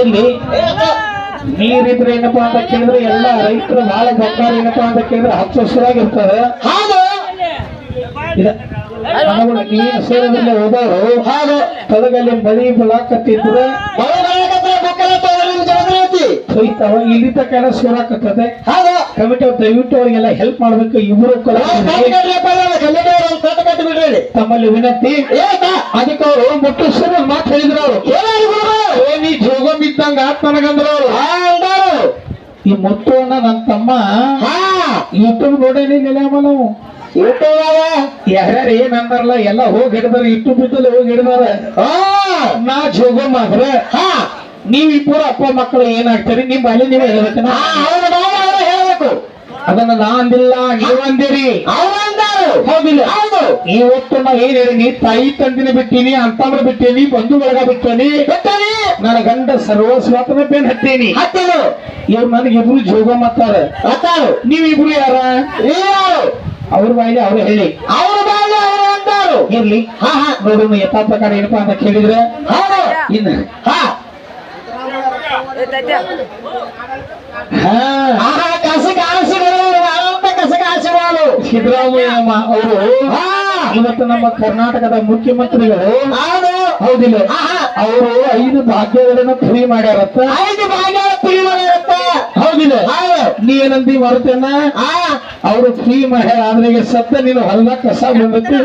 ಇಲ್ಲಿ ನೀರಿದ್ರೆ ಏನಪ್ಪಾ ಅಂತ ಕೇಳಿದ್ರೆ ಎಲ್ಲ ರೈತರು ನಾಳೆ ಬಂಗಾರ ಏನಪ್ಪ ಅಂತ ಕೇಳಿದ್ರೆ ಹಚ್ಚ ಹಸಿರಾಗಿರ್ತಾರೆ. ನೀರು ಸೇರದಲ್ಲಿ ಹೋದವರು. ಹಾಗೆ? ತೊಲಗಲ್ಲಿ ಮಳಿ ಜಗದ್ರಾತಿ ಹೋಯ್ತಾವ ಇಲ್ಲಿ ತಕ್ಕ ಸೋರಾಕತ್ತದೆ ಕಮಿಟಿ ದಯವಿಟ್ಟು ಅವರಿಗೆಲ್ಲ ಹೆಲ್ಪ್ ಮಾಡ್ಬೇಕು. ಬಿಡ್ರಿ ತಮ್ಮಲ್ಲಿ ವಿನಂತಿ. ಅದಕ್ಕೆ ಅವರು ಮುಟ್ಟುಸರು ಮಾತು ಹೇಳಿದ್ರು ಅವರು ಏನಾದ್ರು ಗುರು ಏ ನೀ ಜೋಗ ಅಂದಾರು ಈ ಮುತ್ತು ಅಣ್ಣ ನನ್ನ ತಮ್ಮ. ಹಾ. ಯೂಟ್ಯೂಬ್ ನೋಡೇನಿ ನಿಲಯಮ್ಮ ನಾವು. ಯಾರ್ಯಾರು ಏನ್ ಅಂದಾರಲ್ಲ ಎಲ್ಲ ಹೋಗಿ ಹಿಡ್ದಾರ ಯೂಟ್ಯೂಬ್ ಇದ್ದಲ್ಲಿ ಹೋಗಿ ಹಿಡ್ದಾರ. ನಾ ಜೋಗಮ್ಮ ಆದ್ರೆ ಹಾ. ನೀವ್ ಇಬ್ಬರು ಅಪ್ಪ ಮಕ್ಕಳು ಏನಾಗ್ತಾರೆ ನಿಮ್ ಅಲ್ಲಿ ನೀವೇ ಹೇಳ್ಬೇಕು ಹೇಳ್ಬೇಕು. ಅದನ್ನ ನಾ ಅಂದಿಲ್ಲ ನೀವ್ ಅಂದಿರಿ. ಹೌದಿಲ್ಲ. ಹೌದು. ಇವತ್ತು ನಾ ಏನ್ ಹೇಳೀನಿ ತಾಯಿ ತಂದಿನ ಬಿಟ್ಟೀನಿ ಅಂತಂದ್ರೆ ಬಿಟ್ಟೀನಿ ಬಂಧು ಬಳಗ ಬಿಟ್ಟಿನಿ. ನನ್ನ ಗಂಡ ಸರ್ವಸ್ವಾತನ ಹತ್ತೇನಿ. ಹತ್ತೀನಿ ಇವ್ರು ನನಗೆ ಇಬ್ರು ಜೋಗ ಮತ್ತಾರ ನೀವ್ ಇಬ್ರು ಯಾರ? ನೀವ್ಯಾರು ಅವ್ರ ಬಾಯಿಗೆ ಅವ್ರು ಹೇಳಿ. ಅವ್ರ ಬಾಯಿ ಅವರು ಅಂತಾರು. ಇರ್ಲಿ. ಹಾ ಹಾ. ನೋಡೋಣ ಯಥಾ ಪ್ರಕಾರ ಏನಪ್ಪಾ ಅಂತ ಕೇಳಿದ್ರೆ ಹೌದು. ಇನ್ನು. ಹಾ. ಸಿದ್ದರಾಮಯ್ಯ ಅವರು ಹಾ. ಇವತ್ತು ನಮ್ಮ ಕರ್ನಾಟಕದ ಮುಖ್ಯಮಂತ್ರಿಗಳು ಹೌದು. ಹೌದಿಲ್ಲ? ಆಹಾ. ಅವರು ಐದು ಭಾಗ್ಯಗಳನ್ನ ಪುರಿ ಮಾಡ್ಯಾರತ್ತ. ಐದು ಭಾಗ್ಯ ಪುರಿ ಮಾಡ್ಯಾರತ್ತ. ಹೌದಿಲ್ಲ? ಹೌದು. ನೀ ಏನಂದಿ ಮರ್ತೇನ ಹಾ ಅವರು ಫ್ರೀ ಮಾಡ್ಯಾರ ಆದ್ರೆ ಈಗ ಸತ್ತ ನೀನು ಹೊಲದಾಗ ಕಸ ಬಂದಿತ್ತು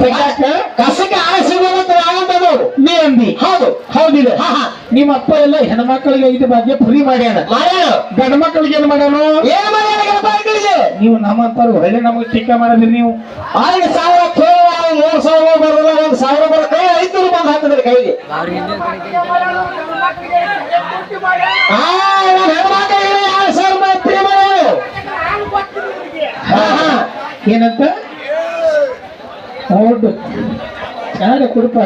ತೆಗಾಕ ಕಸಕ್ಕೆ ಆಸೆ ನಾವಂತದು ನೀ ಅಂದಿ? ಹೌದು. ಹೌದಿಲ್ಲ? ನಿಮ್ಮ ಅಪ್ಪ ಎಲ್ಲ ಹೆಣ್ಮಕ್ಳಿಗೆ ಐದು ಭಾಗ್ಯ ಫ್ರೀ ಮಾಡ್ಯಾನ ಗಂಡ ಮಕ್ಕಳಿಗೆ ಏನ್ ಮಾಡ್ಯಾನು ಏನ್ ಮಾಡ್ಯಾರ ಗಣಪತಿಗಳಿಗೆ ನೀವು ನಮ್ಮಂತಾರು ಒಳ್ಳೆ ನಮಗೆ ಟೀಕೆ ಮಾಡಿದ್ರಿ ನೀವು. ಆರು ಸಾವಿರ ಮೂರು ಸಾವಿರ ಬರೋಲ್ಲ ಒಂದ್ ಸಾವಿರ ಬರೋ ಕೈಗೆ. ಏನಂತ? ಹೌದು. ಯಾರು ಕುಡುಪ?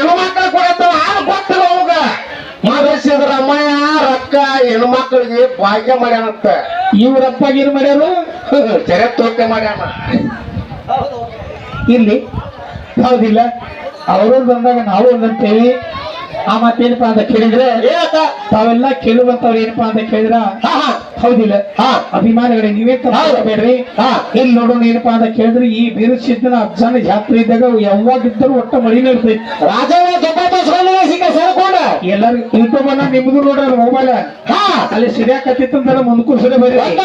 ಹೆಣ್ಮಕ್ಳು ಕೊಡತ್ತಾವ ಆ ಗೊತ್ತಿಲ್ಲ ಅವಾಗ. ಸಿದ್ದರಾಮಯ್ಯ ರೊಕ್ಕ ಹೆಣ್ಮಕ್ಳಿಗೆ ಭಾಗ್ಯ ಮಾಡ್ಯಾನಂತ. ಇವ್ರಪ್ಪ ಏನ್ ಮಾಡ್ಯಾರು? ತೆರೆ ತೋಕೆ ಮಾಡ್ಯಾನ. ಇಲ್ಲಿ ಹೌದಿಲ್ಲ ಅವರು ಬಂದಾಗ ನಾವು ಒಂದಂತೇವಿ ಆ ಮತ್ತೇನಪ್ಪಾ ಅಂತ ಕೇಳಿದ್ರೆ ತಾವೆಲ್ಲ ಕೇಳುವಂತವ್ರು ಏನಪ್ಪಾ ಅಂತ ಕೇಳಿದ್ರ ಹೌದಿಲ್ಲ. ಅಭಿಮಾನಿಗಳೇ ನೀವೇ ಹಾ. ಇಲ್ಲಿ ನೋಡೋಣ ಏನಪ್ಪಾ ಅಂತ ಕೇಳಿದ್ರೆ ಈ ಬೀರಸಿದ್ದನ ಅಜ್ಜನ ಜಾತ್ರೆ ಇದ್ದಾಗ ಯಾವಾಗಿದ್ದರೂ ಒಟ್ಟ ಮಳಿ ಇರ್ತೈತಿ ರಾಜನ ಸಿಕ್ಕ ಸೇರ್ಕೊಂಡ. ಎಲ್ಲರೂ ಯೂಟ್ಯೂಬ್ ಅನ್ನ ನಿಮ್ದು ನೋಡ್ರ ಮೊಬೈಲ್ ಹಾ. ಅಲ್ಲಿ ಸಿರಿಯಾಕತ್ತಿತ್ತಂದ್ರೆ ಅಂತ ಬರೀ ಬರಿ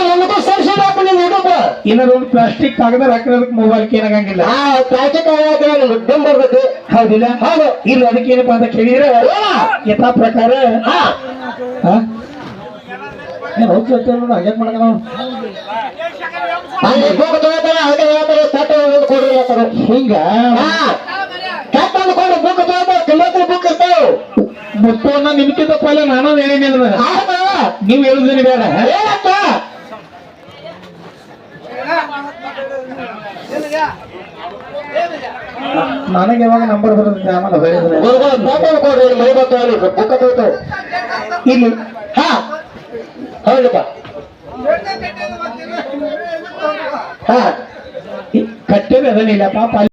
ಸೇರ್ಸಿದ ನೀವು ಹುಡುಗ ಏನಾದ್ರು ಒಂದು ಪ್ಲಾಸ್ಟಿಕ್ ಕಾಗದ ಹಾಕಿರೋದಕ್ಕೆ ಮೊಬೈಲ್ ಏನಾಗಂಗಿಲ್ಲ. ಪ್ಲಾಸ್ಟಿಕ್ ದುಡ್ಡು ಬರ್ತೈತಿ. ಹೌದಿಲ್ಲ? ಹೌದು. ಇಲ್ಲ ಅದಕ್ಕೆ ಏನಪ್ಪಾ ಅಂತ ಕೇಳಿದ್ರೆ ಯಥಾ ಪ್ರಕಾರ ಹಾ. ಹಾ? ಹೋಗಿ ಮುತ್ತವನ್ನ ನಿಮ್ಕಿಂತ ಪೈಲ ನಾನು ಹೇಳಿನಿ ನೀವು ಹೇಳುದಿಲ್ಲ ಬೇಡ ನನಗೆ ಯಾವಾಗ ನಂಬರ್ ಬರುತ್ತೆ ಆಮೇಲೆ ಹೇಳಿದ್ರೆ ಇಲ್ಲಿ ಹಾ ಹೌದಪ್ಪ ಹಾ ಕಟ್ಟೇನೆ ಅದನ್ನಿಲ್ಲ ಪಾಪ